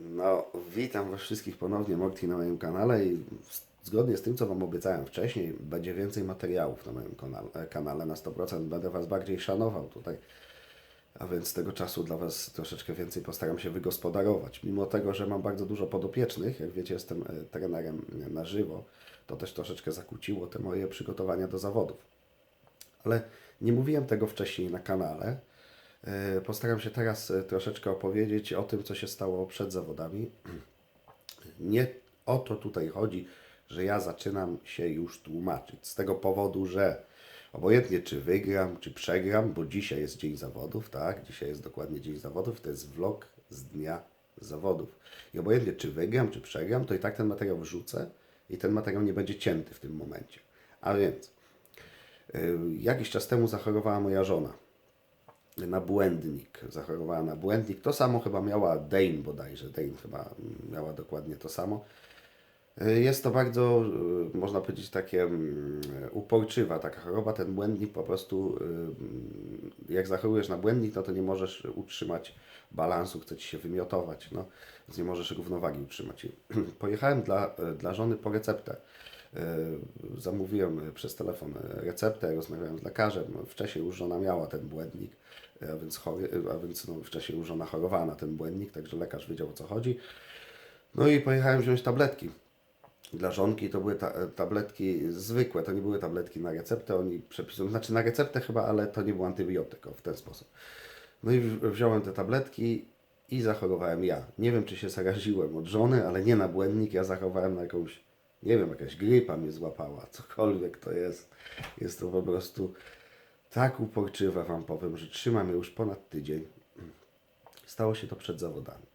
No, witam Was wszystkich ponownie, Morty, na moim kanale i zgodnie z tym, co Wam obiecałem wcześniej, będzie więcej materiałów na moim kanale, kanale na 100%. Będę Was bardziej szanował tutaj, a więc tego czasu dla Was troszeczkę więcej postaram się wygospodarować. Mimo tego, że mam bardzo dużo podopiecznych, jak wiecie, jestem e, trenerem na żywo, to też troszeczkę zakłóciło te moje przygotowania do zawodów. Ale nie mówiłem tego wcześniej na kanale. E, Postaram się teraz e, troszeczkę opowiedzieć o tym, co się stało przed zawodami. Nie o to tutaj chodzi, że ja zaczynam się już tłumaczyć. Z tego powodu, że obojętnie czy wygram, czy przegram, bo dzisiaj jest dzień zawodów, tak? Dzisiaj jest dokładnie dzień zawodów, to jest vlog z dnia zawodów. I obojętnie czy wygram, czy przegram, to i tak ten materiał wrzucę i ten materiał nie będzie cięty w tym momencie. A więc, yy, jakiś czas temu zachorowała moja żona na błędnik. Zachorowała na błędnik. To samo chyba miała Dane bodajże. Dane chyba miała dokładnie to samo. Y, Jest to bardzo, y, można powiedzieć, takie mm, uporczywa taka choroba. Ten błędnik po prostu, y, jak zachorujesz na błędnik, no to nie możesz utrzymać balansu, chce ci się wymiotować, no, więc nie możesz równowagi utrzymać. Pojechałem dla, dla żony po receptę. Y, Zamówiłem przez telefon receptę, rozmawiałem z lekarzem. No, Wcześniej już żona miała ten błędnik, a więc, chory, a więc no, wcześniej już żona chorowała na ten błędnik, także lekarz wiedział o co chodzi. No i pojechałem wziąć tabletki. Dla żonki to były ta, tabletki zwykłe, to nie były tabletki na receptę, oni przepisują, znaczy na receptę chyba, ale to nie był antybiotyk, o, w ten sposób. No i wziąłem te tabletki i zachorowałem ja. Nie wiem, czy się zaraziłem od żony, ale nie na błędnik, ja zachorowałem na jakąś, nie wiem, jakaś grypa mnie złapała, cokolwiek to jest. Jest to po prostu tak uporczywe, Wam powiem, że trzymam je już ponad tydzień. Stało się to przed zawodami.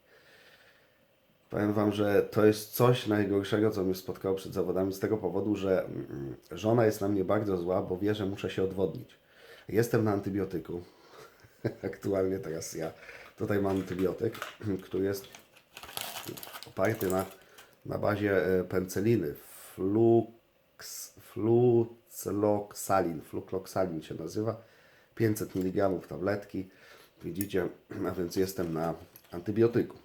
Powiem Wam, że to jest coś najgorszego, co mnie spotkało przed zawodami, z tego powodu, że mm, żona jest na mnie bardzo zła, bo wie, że muszę się odwodnić. Jestem na antybiotyku. Aktualnie teraz ja tutaj mam antybiotyk, który jest oparty na, na bazie e, penicyliny. Flux, flucloxalin. Flucloxalin się nazywa. 500 mg tabletki. Widzicie, a więc jestem na antybiotyku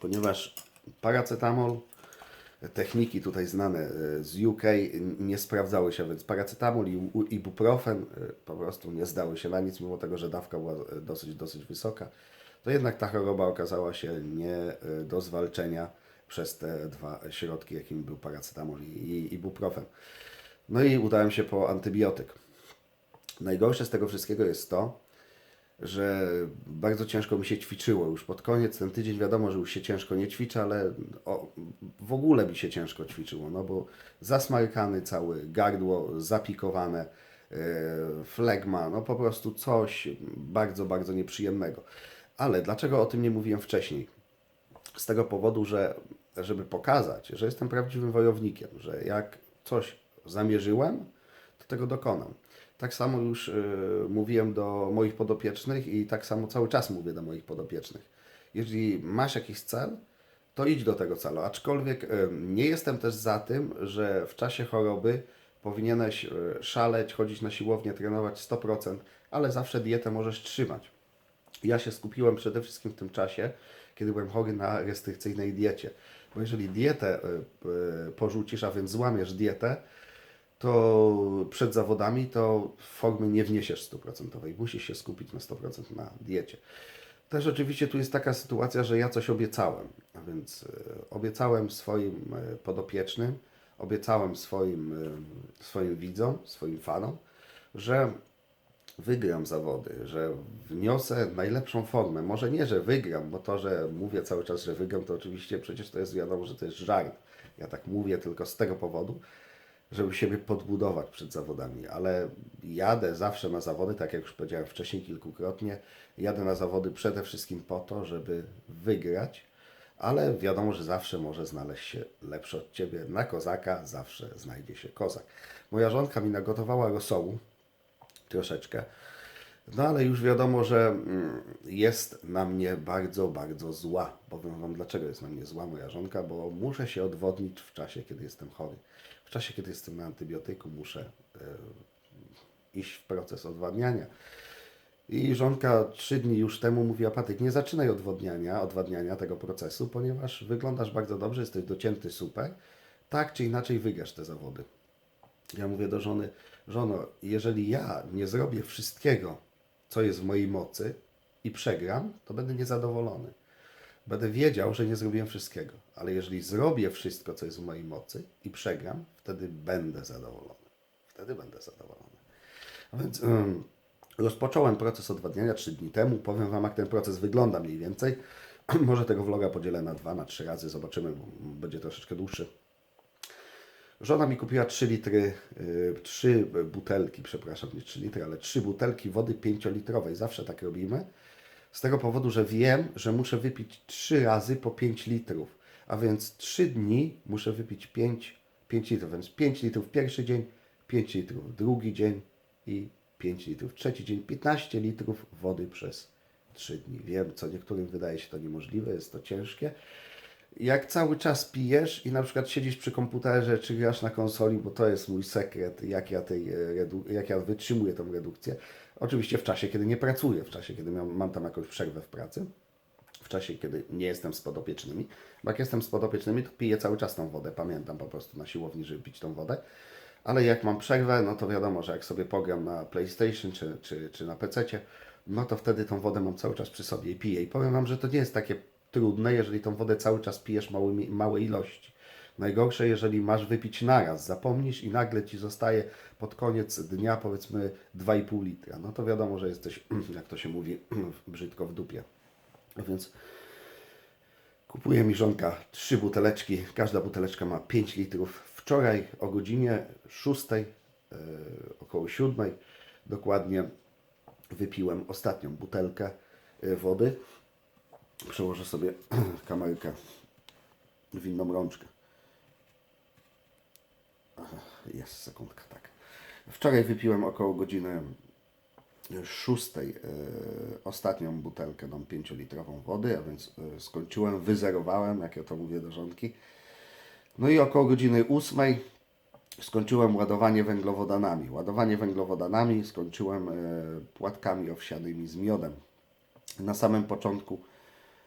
ponieważ paracetamol, techniki tutaj znane e, z UK nie sprawdzały się, więc paracetamol i ibuprofen e, po prostu nie zdały się na nic, mimo tego, że dawka była dosyć, dosyć wysoka, to jednak ta choroba okazała się nie do zwalczenia przez te dwa środki, jakim był paracetamol i ibuprofen. No i udałem się po antybiotyk. Najgorsze z tego wszystkiego jest to, że bardzo ciężko mi się ćwiczyło już pod koniec. Ten tydzień wiadomo, że już się ciężko nie ćwiczy, ale o, w ogóle mi się ciężko ćwiczyło, no bo zasmarkany cały, gardło zapikowane, e, flegma, no po prostu coś bardzo, bardzo nieprzyjemnego. Ale dlaczego o tym nie mówiłem wcześniej? Z tego powodu, że żeby pokazać, że jestem prawdziwym wojownikiem, że jak coś zamierzyłem, to tego dokonam. Tak samo już y, mówiłem do moich podopiecznych i tak samo cały czas mówię do moich podopiecznych. Jeżeli masz jakiś cel, to idź do tego celu. Aczkolwiek y, nie jestem też za tym, że w czasie choroby powinieneś y, szaleć, chodzić na siłownię, trenować 100%, ale zawsze dietę możesz trzymać. Ja się skupiłem przede wszystkim w tym czasie, kiedy byłem chory na restrykcyjnej diecie. Bo jeżeli dietę y, porzucisz, a więc złamiesz dietę, to przed zawodami to formy nie wniesiesz stuprocentowej. Musisz się skupić na 100% na diecie. Też oczywiście tu jest taka sytuacja, że ja coś obiecałem, a więc y, obiecałem swoim y, podopiecznym, obiecałem swoim, swoim widzom, swoim fanom, że wygram zawody, że wniosę najlepszą formę. Może nie, że wygram, bo to, że mówię cały czas, że wygram, to oczywiście przecież to jest wiadomo, że to jest żart. Ja tak mówię tylko z tego powodu, żeby siebie podbudować przed zawodami, ale jadę zawsze na zawody, tak jak już powiedziałem wcześniej kilkukrotnie, jadę na zawody przede wszystkim po to, żeby wygrać, ale wiadomo, że zawsze może znaleźć się lepszy od Ciebie. Na kozaka zawsze znajdzie się kozak. Moja żonka mi nagotowała rosołu, troszeczkę. No ale już wiadomo, że mm, jest na mnie bardzo, bardzo zła. Powiem Wam, dlaczego jest na mnie zła moja żonka, bo muszę się odwodnić w czasie, kiedy jestem chory. W czasie, kiedy jestem na antybiotyku, muszę e, iść w proces odwadniania. I żonka trzy dni już temu mówiła, Patyk, nie zaczynaj odwodniania, odwadniania tego procesu, ponieważ wyglądasz bardzo dobrze, jesteś docięty super. Tak czy inaczej wygrasz te zawody. Ja mówię do żony, żono, jeżeli ja nie zrobię wszystkiego, co jest w mojej mocy i przegram, to będę niezadowolony. Będę wiedział, że nie zrobiłem wszystkiego, ale jeżeli zrobię wszystko, co jest w mojej mocy i przegram, wtedy będę zadowolony. Wtedy będę zadowolony. A więc ym, rozpocząłem proces odwadniania trzy dni temu. Powiem Wam, jak ten proces wygląda mniej więcej. Może tego vloga podzielę na dwa, na trzy razy, zobaczymy, bo będzie troszeczkę dłuższy. Żona mi kupiła 3 litry, y, 3 butelki, przepraszam, nie 3 litry, ale 3 butelki wody 5-litrowej. Zawsze tak robimy. Z tego powodu, że wiem, że muszę wypić 3 razy po 5 litrów. A więc 3 dni muszę wypić 5, 5 litrów. Więc 5 litrów pierwszy dzień, 5 litrów drugi dzień i 5 litrów trzeci dzień. 15 litrów wody przez 3 dni. Wiem, co niektórym wydaje się to niemożliwe, jest to ciężkie jak cały czas pijesz i na przykład siedzisz przy komputerze czy grasz na konsoli, bo to jest mój sekret, jak ja, tej, e, jak ja wytrzymuję tą redukcję. Oczywiście w czasie, kiedy nie pracuję, w czasie, kiedy mam, mam tam jakąś przerwę w pracy, w czasie, kiedy nie jestem z podopiecznymi. Bo jak jestem z podopiecznymi, to piję cały czas tą wodę. Pamiętam po prostu na siłowni, żeby pić tą wodę. Ale jak mam przerwę, no to wiadomo, że jak sobie pogram na PlayStation czy, czy, czy na PC, no to wtedy tą wodę mam cały czas przy sobie i piję. I powiem Wam, że to nie jest takie trudne, jeżeli tą wodę cały czas pijesz małymi, małe ilości. Najgorsze, jeżeli masz wypić naraz, zapomnisz i nagle ci zostaje pod koniec dnia powiedzmy 2,5 litra. No to wiadomo, że jesteś, jak to się mówi, brzydko w dupie. Więc kupuje mi żonka trzy buteleczki. Każda buteleczka ma 5 litrów. Wczoraj o godzinie 6, yy, około 7 dokładnie wypiłem ostatnią butelkę yy, wody. Przełożę sobie kamerkę w inną rączkę. Jest, sekundka, tak. Wczoraj wypiłem około godziny 6 e, ostatnią butelkę, tą 5-litrową wody, a więc e, skończyłem, wyzerowałem, jak ja to mówię do żonki. No i około godziny 8 skończyłem ładowanie węglowodanami. Ładowanie węglowodanami skończyłem e, płatkami owsianymi z miodem. Na samym początku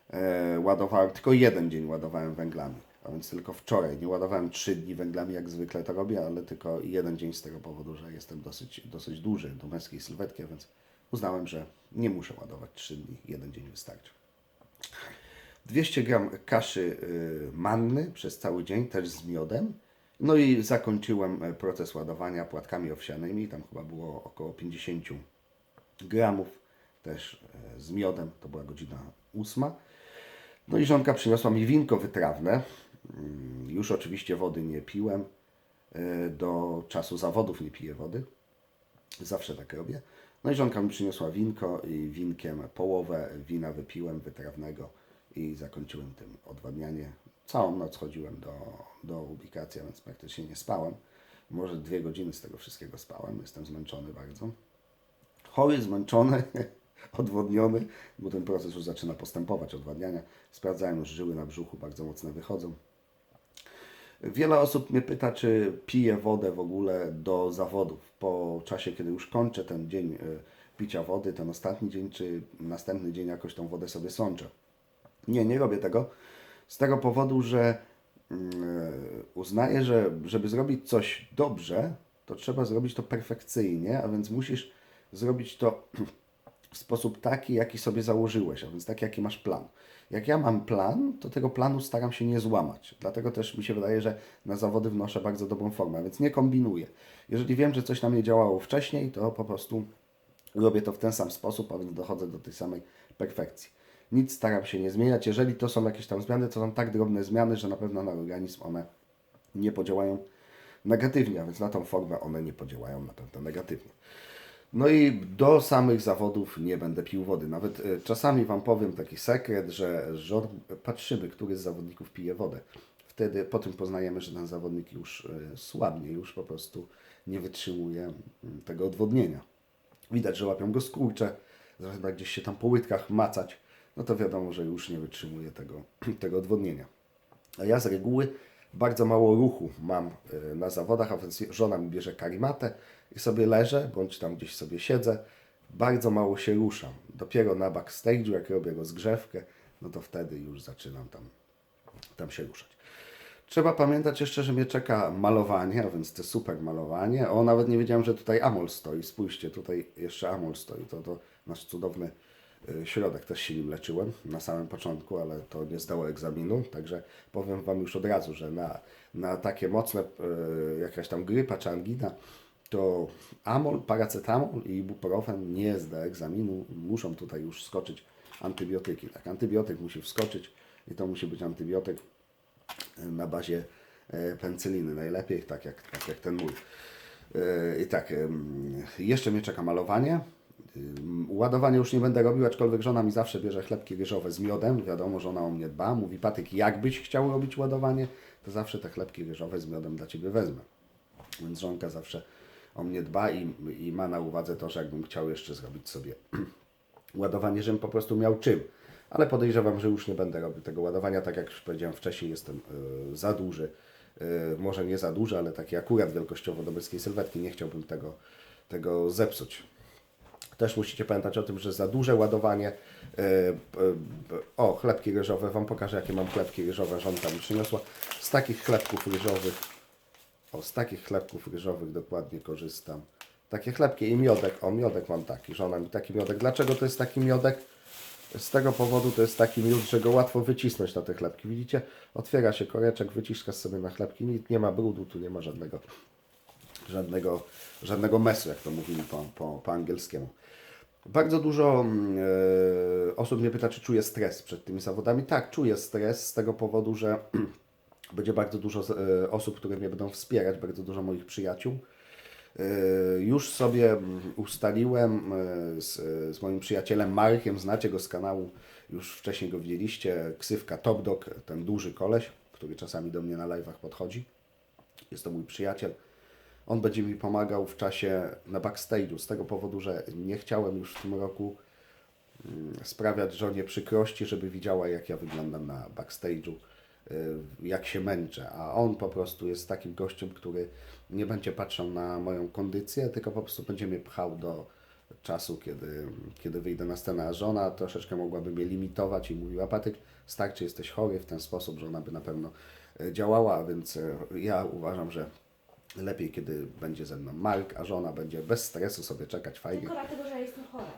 e, ładowałem, tylko jeden dzień ładowałem węglami, a więc tylko wczoraj. Nie ładowałem trzy dni węglami, jak zwykle to robię, ale tylko jeden dzień z tego powodu, że jestem dosyć, dosyć duży do męskiej sylwetki, więc uznałem, że nie muszę ładować trzy dni, jeden dzień wystarczy. 200 gram kaszy y, manny przez cały dzień, też z miodem. No i zakończyłem e, proces ładowania płatkami owsianymi, tam chyba było około 50 gramów, też e, z miodem, to była godzina ósma. No i żonka przyniosła mi winko wytrawne. Mm, Już oczywiście wody nie piłem. E, Do czasu zawodów nie piję wody. Zawsze tak robię. No i żonka mi przyniosła winko i winkiem połowę wina wypiłem wytrawnego i zakończyłem tym odwadnianie. Całą noc chodziłem do, do ubikacji, więc praktycznie nie spałem. Może dwie godziny z tego wszystkiego spałem. Jestem zmęczony bardzo chory, zmęczony, odwodniony, bo ten proces już zaczyna postępować, odwadniania. Sprawdzałem już żyły na brzuchu, bardzo mocne wychodzą. Wiele osób mnie pyta, czy piję wodę w ogóle do zawodów. Po czasie, kiedy już kończę ten dzień y, picia wody, ten ostatni dzień, czy następny dzień jakoś tą wodę sobie sączę. Nie, nie robię tego. Z tego powodu, że mm, uznaję, że żeby zrobić coś dobrze, to trzeba zrobić to perfekcyjnie, a więc musisz zrobić to w sposób taki, jaki sobie założyłeś, a więc taki, jaki masz plan. Jak ja mam plan, to tego planu staram się nie złamać. Dlatego też mi się wydaje, że na zawody wnoszę bardzo dobrą formę, więc nie kombinuję. Jeżeli wiem, że coś na mnie działało wcześniej, to po prostu robię to w ten sam sposób, a więc dochodzę do tej samej perfekcji. Nic staram się nie zmieniać. Jeżeli to są jakieś tam zmiany, to są tak drobne zmiany, że na pewno na organizm one nie podziałają negatywnie, a więc na tą formę one nie podziałają na pewno negatywnie. No i do samych zawodów nie będę pił wody. Nawet e, czasami Wam powiem taki sekret, że żor, patrzymy, który z zawodników pije wodę. Wtedy po tym poznajemy, że ten zawodnik już e, słabnie, już po prostu nie wytrzymuje mm, tego odwodnienia. Widać, że łapią go skurcze, zaczyna gdzieś się tam po łydkach macać, no to wiadomo, że już nie wytrzymuje tego, tego odwodnienia. A ja z reguły bardzo mało ruchu mam y, na zawodach, a więc żona mi bierze karimatę i sobie leżę, bądź tam gdzieś sobie siedzę. bardzo mało się ruszam. Dopiero na backstage'u, jak robię rozgrzewkę, no to wtedy już zaczynam tam, tam się ruszać. Trzeba pamiętać jeszcze, że mnie czeka malowanie, a więc to super malowanie. O, nawet nie wiedziałem, że tutaj Amol stoi. Spójrzcie, tutaj jeszcze Amol stoi. To, to nasz cudowny środek. Też się nim leczyłem na samym początku, ale to nie zdało egzaminu. Także powiem Wam już od razu, że na, na takie mocne y, jakaś tam grypa czy angina, to amol, paracetamol i ibuprofen nie zda egzaminu. Muszą tutaj już skoczyć antybiotyki. Tak, antybiotyk musi wskoczyć i to musi być antybiotyk na bazie e, penicyliny najlepiej, tak jak, tak jak ten mój. I tak, jeszcze mnie czeka malowanie. Ładowanie już nie będę robił, aczkolwiek żona mi zawsze bierze chlebki ryżowe z miodem. Wiadomo, że ona o mnie dba. Mówi, Patyk, jakbyś chciał robić ładowanie, to zawsze te chlebki ryżowe z miodem dla Ciebie wezmę. Więc żonka zawsze o mnie dba i, i ma na uwadze to, że jakbym chciał jeszcze zrobić sobie ładowanie, żebym po prostu miał czym. Ale podejrzewam, że już nie będę robił tego ładowania, tak jak już powiedziałem wcześniej, jestem y, za duży. Y, może nie za duży, ale taki akurat wielkościowo do męskiej sylwetki. Nie chciałbym tego, tego zepsuć. Też musicie pamiętać o tym, że za duże ładowanie. y, y, o, chlebki ryżowe. Wam pokażę, jakie mam chlebki ryżowe. Żonka mi przyniosła. Z takich chlebków ryżowych o, z takich chlebków ryżowych dokładnie korzystam. Takie chlebki i miodek. O, miodek mam taki, żona mi taki miodek. Dlaczego to jest taki miodek? Z tego powodu to jest taki miód, że go łatwo wycisnąć na te chlebki. Widzicie? Otwiera się koreczek, wyciskasz sobie na chlebki. Nic nie ma brudu, tu nie ma żadnego, żadnego, żadnego mesu, jak to mówili po, po, po angielskiemu. Bardzo dużo mm, e, osób mnie pyta, czy czuję stres przed tymi zawodami. Tak, czuję stres z tego powodu, że będzie bardzo dużo e, osób, które mnie będą wspierać, bardzo dużo moich przyjaciół. E, Już sobie mm, ustaliłem z, z moim przyjacielem Markiem, znacie go z kanału, już wcześniej go widzieliście, ksywka Top Dog, ten duży koleś, który czasami do mnie na live'ach podchodzi. Jest to mój przyjaciel. On będzie mi pomagał w czasie na backstage'u, z tego powodu, że nie chciałem już w tym roku mm, sprawiać żonie przykrości, żeby widziała, jak ja wyglądam na backstage'u, y, jak się męczę. A on po prostu jest takim gościem, który nie będzie patrzył na moją kondycję, tylko po prostu będzie mnie pchał do czasu, kiedy, kiedy wyjdę na scenę. A żona troszeczkę mogłaby mnie limitować i mówiła, Patyk, starczy, jesteś chory w ten sposób, że ona by na pewno y, działała, więc y, ja uważam, że lepiej, kiedy będzie ze mną Mark, a żona będzie bez stresu sobie czekać fajnie. Tylko dlatego, że ja jestem chora.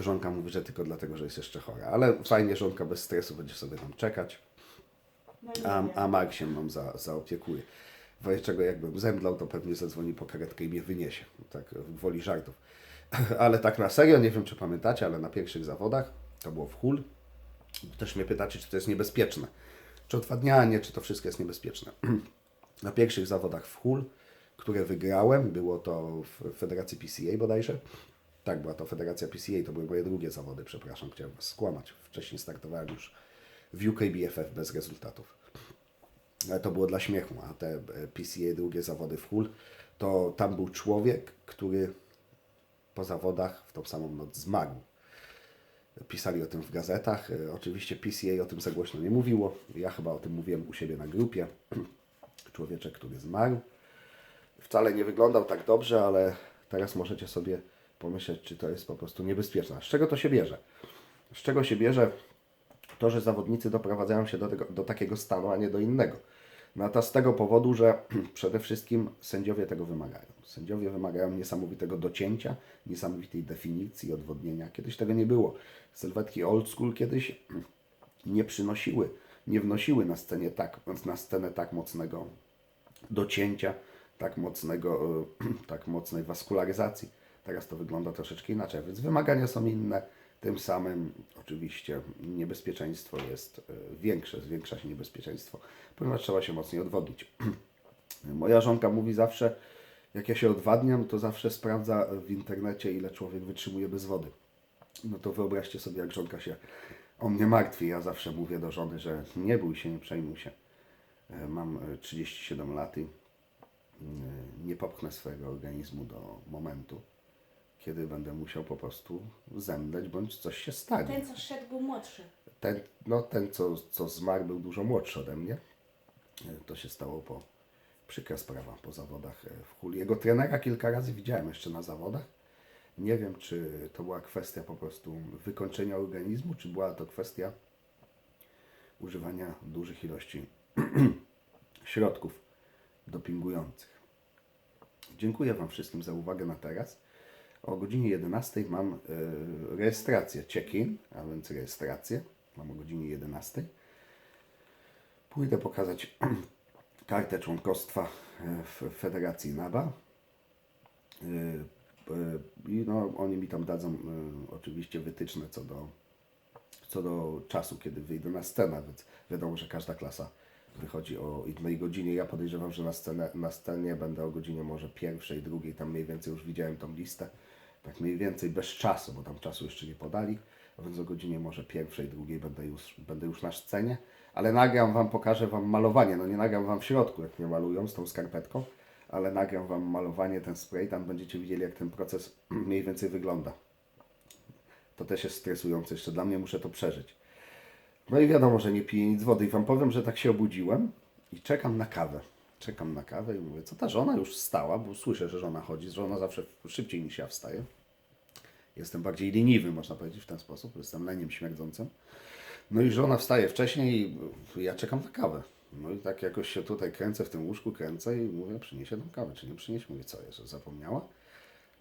Żonka mówi, że tylko dlatego, że jest jeszcze chora, ale fajnie, żonka bez stresu będzie sobie tam czekać, No a, a Mark się mną za, zaopiekuje. Wobec czego jakbym zemdlał, to pewnie zadzwoni po karetkę i mnie wyniesie. Tak, woli żartów. Ale tak na serio, nie wiem czy pamiętacie, ale na pierwszych zawodach, to było w Hul, też mnie pytacie, czy to jest niebezpieczne. Czy odwadnianie, czy to wszystko jest niebezpieczne. Na pierwszych zawodach w Hul, które wygrałem, było to w Federacji PCA bodajże. Tak, była to Federacja PCA, to były moje drugie zawody, przepraszam, chciałem was skłamać. Wcześniej startowałem już w UKBFF bez rezultatów. Ale to było dla śmiechu, a te e, PCA, drugie zawody w Hul, to tam był człowiek, który po zawodach w tą samą noc zmarł. Pisali o tym w gazetach. E, Oczywiście PCA o tym za głośno nie mówiło. Ja chyba o tym mówiłem u siebie na grupie. Człowieczek, który zmarł. Wcale nie wyglądał tak dobrze, ale teraz możecie sobie pomyśleć, czy to jest po prostu niebezpieczne. Z czego to się bierze? Z czego się bierze to, że zawodnicy doprowadzają się do, tego, do takiego stanu, a nie do innego? No to z tego powodu, że przede wszystkim sędziowie tego wymagają. Sędziowie wymagają niesamowitego docięcia, niesamowitej definicji, odwodnienia. Kiedyś tego nie było. Sylwetki old school kiedyś nie przynosiły, nie wnosiły na, scenie tak, na scenę tak mocnego docięcia, tak mocnego, e, tak mocnej waskularyzacji. Teraz to wygląda troszeczkę inaczej, więc wymagania są inne. Tym samym oczywiście niebezpieczeństwo jest e, większe, zwiększa się niebezpieczeństwo, ponieważ trzeba się mocniej odwodnić. Moja żonka mówi zawsze, jak ja się odwadniam, to zawsze sprawdza w internecie, ile człowiek wytrzymuje bez wody. No to wyobraźcie sobie, jak żonka się o mnie martwi. Ja zawsze mówię do żony, że nie bój się, nie przejmuj się. E, Mam e, 37 lat i nie popchnę swojego organizmu do momentu, kiedy będę musiał po prostu zemdleć, bądź coś się stanie. Ten, co szedł, był młodszy. Ten, no, ten co, co zmarł, był dużo młodszy ode mnie. E, To się stało po, przykra sprawa, po zawodach e, w Huli. Jego trenera kilka razy widziałem jeszcze na zawodach. Nie wiem, czy to była kwestia po prostu wykończenia organizmu, czy była to kwestia używania dużych ilości środków dopingujących. Dziękuję Wam wszystkim za uwagę na teraz. O godzinie 11 mam e, rejestrację check-in, a więc rejestrację. Mam o godzinie 11. Pójdę pokazać kartę członkostwa e, w Federacji NABA. E, I no, oni mi tam dadzą oczywiście wytyczne co do, co do czasu, kiedy wyjdę na scenę, więc wiadomo, że każda klasa wychodzi o innej godzinie. Ja podejrzewam, że na, scenę, na scenie będę o godzinie może pierwszej, drugiej, tam mniej więcej już widziałem tą listę, tak mniej więcej bez czasu, bo tam czasu jeszcze nie podali, a więc o godzinie może pierwszej, drugiej będę już, będę już na scenie, ale nagram Wam, pokażę Wam malowanie, no nie nagram Wam w środku, jak mnie malują z tą skarpetką, ale nagram Wam malowanie, ten spray, tam będziecie widzieli, jak ten proces mniej więcej wygląda. To też jest stresujące, jeszcze dla mnie muszę to przeżyć. No i wiadomo, że nie piję nic wody. I wam powiem, że tak się obudziłem i czekam na kawę. Czekam na kawę i mówię, co ta żona już wstała, bo słyszę, że żona chodzi. Żona zawsze szybciej niż ja wstaje. Jestem bardziej leniwy, można powiedzieć w ten sposób. Jestem leniem śmierdzącym. No i żona wstaje wcześniej i ja czekam na kawę. No i tak jakoś się tutaj kręcę w tym łóżku, kręcę i mówię, przyniesie tą kawę, czy nie przyniesie? Mówię, co jest, że zapomniała?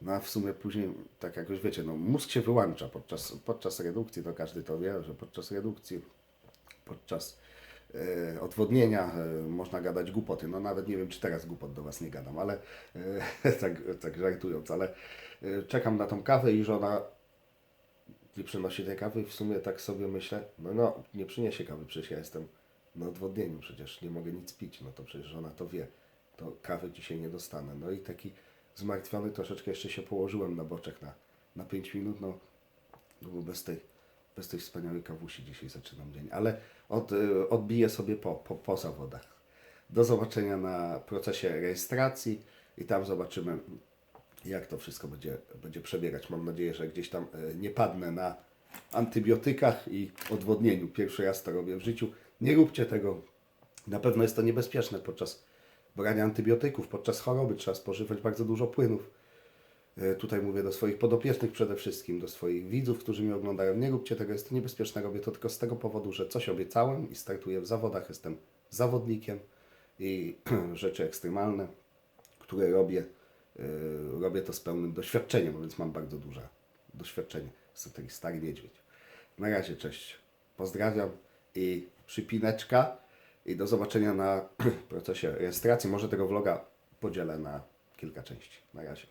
No a w sumie później, tak jakoś wiecie, no mózg się wyłącza podczas, podczas redukcji, to każdy to wie, że podczas redukcji, podczas e, odwodnienia e, można gadać głupoty. No nawet nie wiem, czy teraz głupot do Was nie gadam, ale e, tak, tak żartując, ale e, czekam na tą kawę i żona nie przynosi tej kawy w sumie tak sobie myślę, no no, nie przyniesie kawy, przecież ja jestem na odwodnieniu, przecież nie mogę nic pić, no to przecież żona to wie, to kawy dzisiaj nie dostanę. No i taki zmartwiony troszeczkę jeszcze się położyłem na boczek na, na 5 minut, no, no bo bez tej, bez tej wspaniałej kawusi dzisiaj zaczynam dzień, ale od, y, odbiję sobie po, po, po zawodach. Do zobaczenia na procesie rejestracji i tam zobaczymy, jak to wszystko będzie, będzie przebiegać. Mam nadzieję, że gdzieś tam e, nie padnę na antybiotykach i odwodnieniu. Pierwszy raz to robię w życiu. Nie róbcie tego. Na pewno jest to niebezpieczne podczas brania antybiotyków. Podczas choroby trzeba spożywać bardzo dużo płynów. E, Tutaj mówię do swoich podopiecznych przede wszystkim, do swoich widzów, którzy mnie oglądają. Nie róbcie tego, jest to niebezpieczne. Robię to tylko z tego powodu, że coś obiecałem i startuję w zawodach. Jestem zawodnikiem i rzeczy ekstremalne, które robię, yy, robię to z pełnym doświadczeniem, więc mam bardzo duże doświadczenie. Jestem taki stary niedźwiedź. Na razie, cześć. Pozdrawiam i przypineczka i do zobaczenia na procesie rejestracji. Może tego vloga podzielę na kilka części. Na razie.